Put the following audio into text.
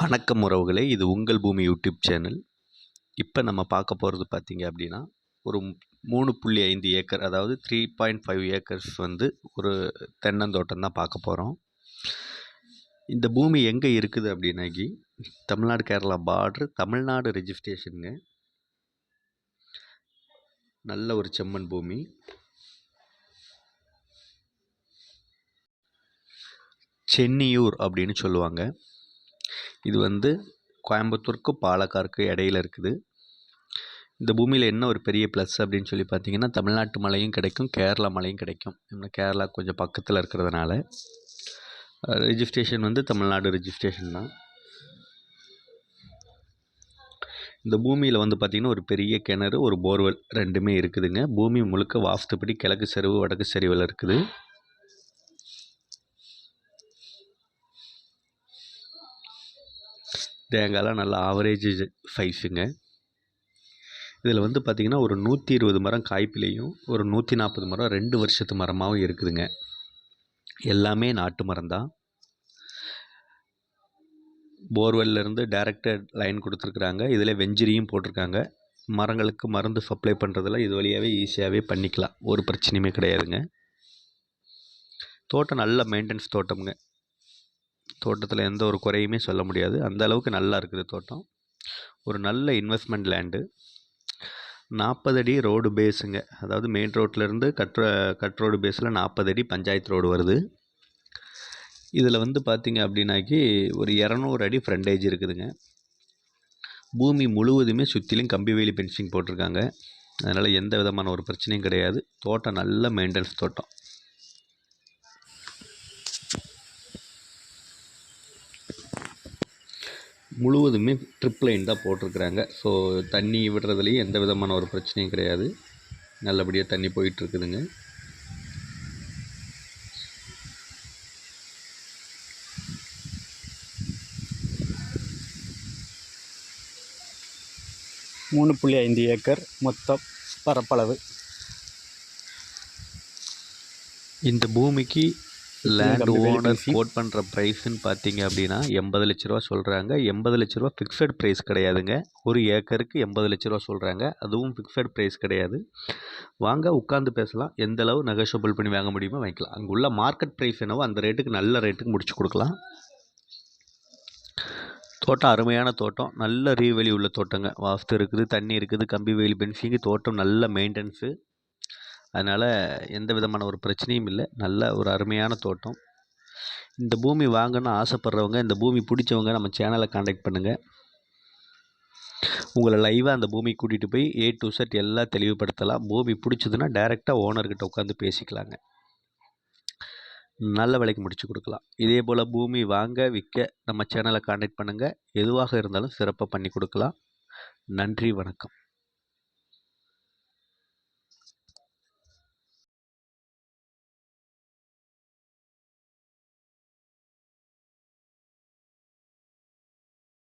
வணக்கம் உறவுகளே இது உங்கள் பூமி யூடியூப் சேனல். இப்போ நம்ம பார்க்க போகிறது பார்த்தீங்க அப்படின்னா ஒரு மூணு புள்ளி ஐந்து ஏக்கர் அதாவது த்ரீ பாயிண்ட் ஃபைவ் ஏக்கர்ஸ் வந்து ஒரு தென்னந்தோட்டம் தான் பார்க்க போகிறோம் இந்த பூமி எங்கே இருக்குது அப்படின்னாக்கி தமிழ்நாடு கேரளா பார்ட்ரு தமிழ்நாடு ரெஜிஸ்ட்ரேஷனுங்க நல்ல ஒரு செம்மண் பூமி. சென்னியூர் அப்படின்னு சொல்லுவாங்க. இது வந்து கோயம்புத்தூருக்கும் பாலக்காருக்கு இடையில இருக்குது. இந்த பூமியில் என்ன ஒரு பெரிய ப்ளஸ் அப்படின்னு சொல்லி பார்த்தீங்கன்னா தமிழ்நாட்டு மலையும் கிடைக்கும் கேரளா மலையும் கிடைக்கும். நம்ம கேரளா கொஞ்சம் பக்கத்தில் இருக்கிறதுனால. ரிஜிஸ்ட்ரேஷன் வந்து தமிழ்நாடு ரிஜிஸ்ட்ரேஷன் தான். இந்த பூமியில் வந்து பார்த்திங்கன்னா ஒரு பெரிய கிணறு ஒரு போர்வெல் ரெண்டுமே இருக்குதுங்க. பூமி முழுக்க வாஸ்துப்படி கிழக்கு சரிவு வடக்கு சரிவில் இருக்குது. தேங்காய்லாம் நல்லா ஆவரேஜ் சைஸுங்க இதில் வந்து பார்த்திங்கன்னா ஒரு நூற்றி இருபது மரம் காய்ப்பிலையும் ஒரு நூற்றி நாற்பது மரம் ரெண்டு வருஷத்து மரமாகவும் இருக்குதுங்க. எல்லாமே நாட்டு மரம் தான். போர்வெல்லேருந்து டேரக்டட் லைன் கொடுத்துருக்குறாங்க. இதில் வெஞ்சிரியும் போட்டிருக்காங்க. மரங்களுக்கு மருந்து சப்ளை பண்ணுறதெல்லாம் இது வழியாகவே ஈஸியாகவே பண்ணிக்கலாம். ஒரு பிரச்சனையுமே கிடையாதுங்க. தோட்டம் நல்ல மெயின்டெனன்ஸ் தோட்டம்ங்க. தோட்டத்தில் எந்த ஒரு குறையுமே சொல்ல முடியாது. அந்த அளவுக்கு நல்லா இருக்குது தோட்டம். ஒரு நல்ல இன்வெஸ்ட்மெண்ட் லேண்டு நாற்பது அடி ரோடு பேஸுங்க அதாவது மெயின் ரோட்லேருந்து கட் கட் ரோடு பேஸில் நாற்பது அடி பஞ்சாயத்து ரோடு வருது. இதில் வந்து பார்த்திங்க அப்படின்னாக்கி ஒரு இரநூறு அடி ஃப்ரண்டேஜ் இருக்குதுங்க. பூமி முழுவதுமே சுற்றிலும் கம்பி வேலி பென்சிங் போட்டிருக்காங்க. அதனால் எந்த விதமான ஒரு பிரச்சனையும் கிடையாது. தோட்டம் நல்ல மெயின்டெனன்ஸ் தோட்டம். முழுவதுமே ட்ரிப் லைன் தான் போட்டிருக்குறாங்க. ஸோ தண்ணி விடுறதுலேயும் எந்த விதமான ஒரு பிரச்சனையும் கிடையாது. நல்லபடியாக தண்ணி போயிட்டுருக்குதுங்க மூணு புள்ளி ஐந்து ஏக்கர் மொத்தம் பரப்பளவு. இந்த பூமிக்கு லேண்ட் ஓனர். கோட் பண்ணுற ப்ரைஸ்ன்னு பார்த்தீங்க அப்படின்னா எண்பது லட்ச ரூபா சொல்கிறாங்க எண்பது லட்ச ரூபா ஃபிக்ஸட் ப்ரைஸ் கிடையாதுங்க. ஒரு ஏக்கருக்கு எண்பது லட்ச ரூபா சொல்கிறாங்க அதுவும் ஃபிக்ஸட் ப்ரைஸ் கிடையாது. வாங்க உட்காந்து பேசலாம். எந்த அளவு நெகோஷியபிள் பண்ணி வாங்க முடியுமோ வாங்கிக்கலாம். அங்கே உள்ள மார்க்கெட் ப்ரைஸ் என்னவோ அந்த ரேட்டுக்கு நல்ல ரேட்டுக்கு முடிச்சு கொடுக்கலாம். தோட்டம் அருமையான தோட்டம். நல்ல ரீவெளி உள்ள தோட்டங்க. வாஸ்து இருக்குது தண்ணி இருக்குது கம்பி வேலி பென்சிங்கு தோட்டம் நல்ல மெயின்டெனன்ஸு அதனால் எந்த விதமான ஒரு பிரச்சனையும் இல்லை. நல்ல ஒரு அருமையான தோட்டம். இந்த பூமி வாங்கணும்னு ஆசைப்பட்றவங்க இந்த பூமி பிடிச்சவங்க நம்ம சேனலை காண்டாக்ட் பண்ணுங்கள் உங்களை லைவாக அந்த பூமி கூட்டிகிட்டு போய் ஏ டு செட் எல்லாம் தெளிவுபடுத்தலாம். பூமி பிடிச்சதுன்னா டைரெக்டாக ஓனர்கிட்ட உட்காந்து பேசிக்கலாங்க. நல்ல விலைக்கு முடிச்சு கொடுக்கலாம். இதே போல் பூமி வாங்க விற்க நம்ம சேனலை காண்டாக்ட் பண்ணுங்கள் எதுவாக இருந்தாலும் சிறப்பாக பண்ணி கொடுக்கலாம். நன்றி வணக்கம்.